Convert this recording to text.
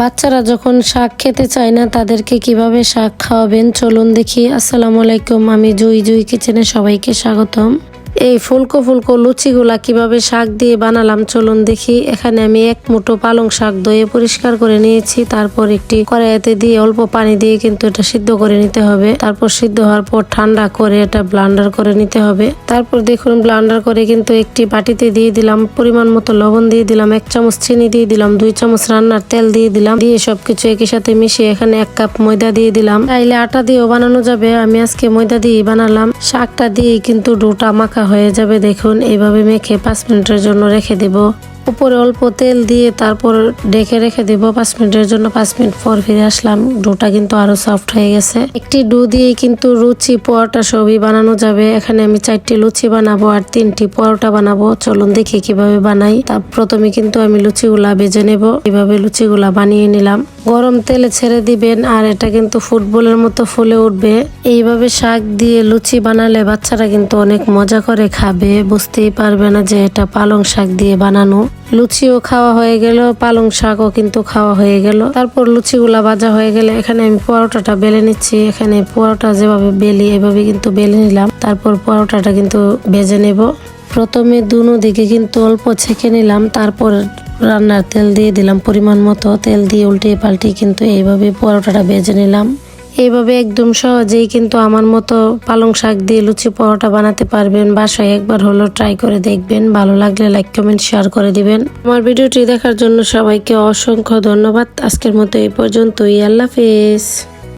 বাচ্চারা যখন শাক খেতে চায় না, তাদেরকে কীভাবে শাক খাওয়াবেন? চলুন দেখি। আসসালামু আলাইকুম, আমি জুই জুই কিচেনে সবাইকে স্বাগতম। এই ফুলকো ফুলকো লুচিগুলা কীভাবে শাক দিয়ে বানালাম, চলুন দেখি। এখানে আমি এক মুঠো পালং শাক ধুয়ে পরিষ্কার করে নিয়েছি। তারপর একটি কড়াইতে দিয়ে অল্প পানি দিয়ে কিন্তু এটা সিদ্ধ করে নিতে হবে। তারপর সিদ্ধ হওয়ার পর ঠান্ডা করে এটা ব্লান্ডার করে নিতে হবে। তারপর দেখুন, ব্লান্ডার করে কিন্তু একটি বাটিতে দিয়ে দিলাম, পরিমাণ মতো লবণ দিয়ে দিলাম, এক চামচ চিনি দিয়ে দিলাম, দুই চামচ রান্নার তেল দিয়ে দিলাম। দিয়ে সবকিছু একই সাথে মিশিয়ে এখানে এক কাপ ময়দা দিয়ে দিলাম। চাইলে আটা দিয়েও বানানো যাবে, আমি আজকে ময়দা দিয়ে বানালাম। শাকটা দিয়ে কিন্তু ডোটা মাখা হয়ে যাবে, দেখুন, এইভাবে মেখে পাঁচ মিনিটের জন্য রেখে দেব। উপরে অল্প তেল দিয়ে তারপর ডেকে রেখে দেব। পাঁচ মিনিটের জন্য পাঁচ মিনিট পর ফিরে আসলাম। ডোটা কিন্তু আরও সফট হয়ে গেছে। একটি ডো দিয়ে কিন্তু লুচি, পরোটা সবই বানানো যাবে। এখানে আমি চারটি লুচি বানাবো আর তিনটি পরোটা বানাবো। চলুন দেখি কীভাবে বানাই। তার প্রথমে কিন্তু আমি লুচিগুলা বেজে নেব। এইভাবে লুচিগুলা বানিয়ে নিলাম। গরম তেলে ছেড়ে দিবেন আর এটা কিন্তু ফুটবলের মতো ফুলে উঠবে। এইভাবে শাক দিয়ে লুচি বানালে বাচ্চারা কিন্তু অনেক মজা করে খাবে। বুঝতেই পারবে না যে এটা পালং শাক দিয়ে বানানো। লুচিও খাওয়া হয়ে গেল, পালং শাকও কিন্তু খাওয়া হয়ে গেল। তারপর লুচিগুলা ভাজা হয়ে গেলে এখানে আমি পরোটাটা বেলে নিচ্ছি। এখানে পরোটা যেভাবে বেলি, এভাবে কিন্তু বেলে নিলাম। তারপর পরোটাটা কিন্তু ভেজে নেব। প্রথমে দুনো দিকে কিন্তু অল্প ছেঁকে নিলাম। তারপর রান্নার তেল দিয়ে দিলাম পরিমাণ মতো। তেল দিয়ে উল্টে পাল্টে কিন্তু এইভাবে পরোটাটা ভেজে নিলাম। এইভাবে একদম সহজেই কিন্তু আমার মতো পালং শাক দিয়ে লুচি পরোটা বানাতে পারবেন। বাসায় একবার হলো ট্রাই করে দেখবেন। ভালো লাগলে লাইক, কমেন্ট, শেয়ার করে দিবেন। আমার ভিডিওটি দেখার জন্য সবাইকে অসংখ্য ধন্যবাদ। আজকের মতো এই পর্যন্তই। আল্লাহ হাফেজ।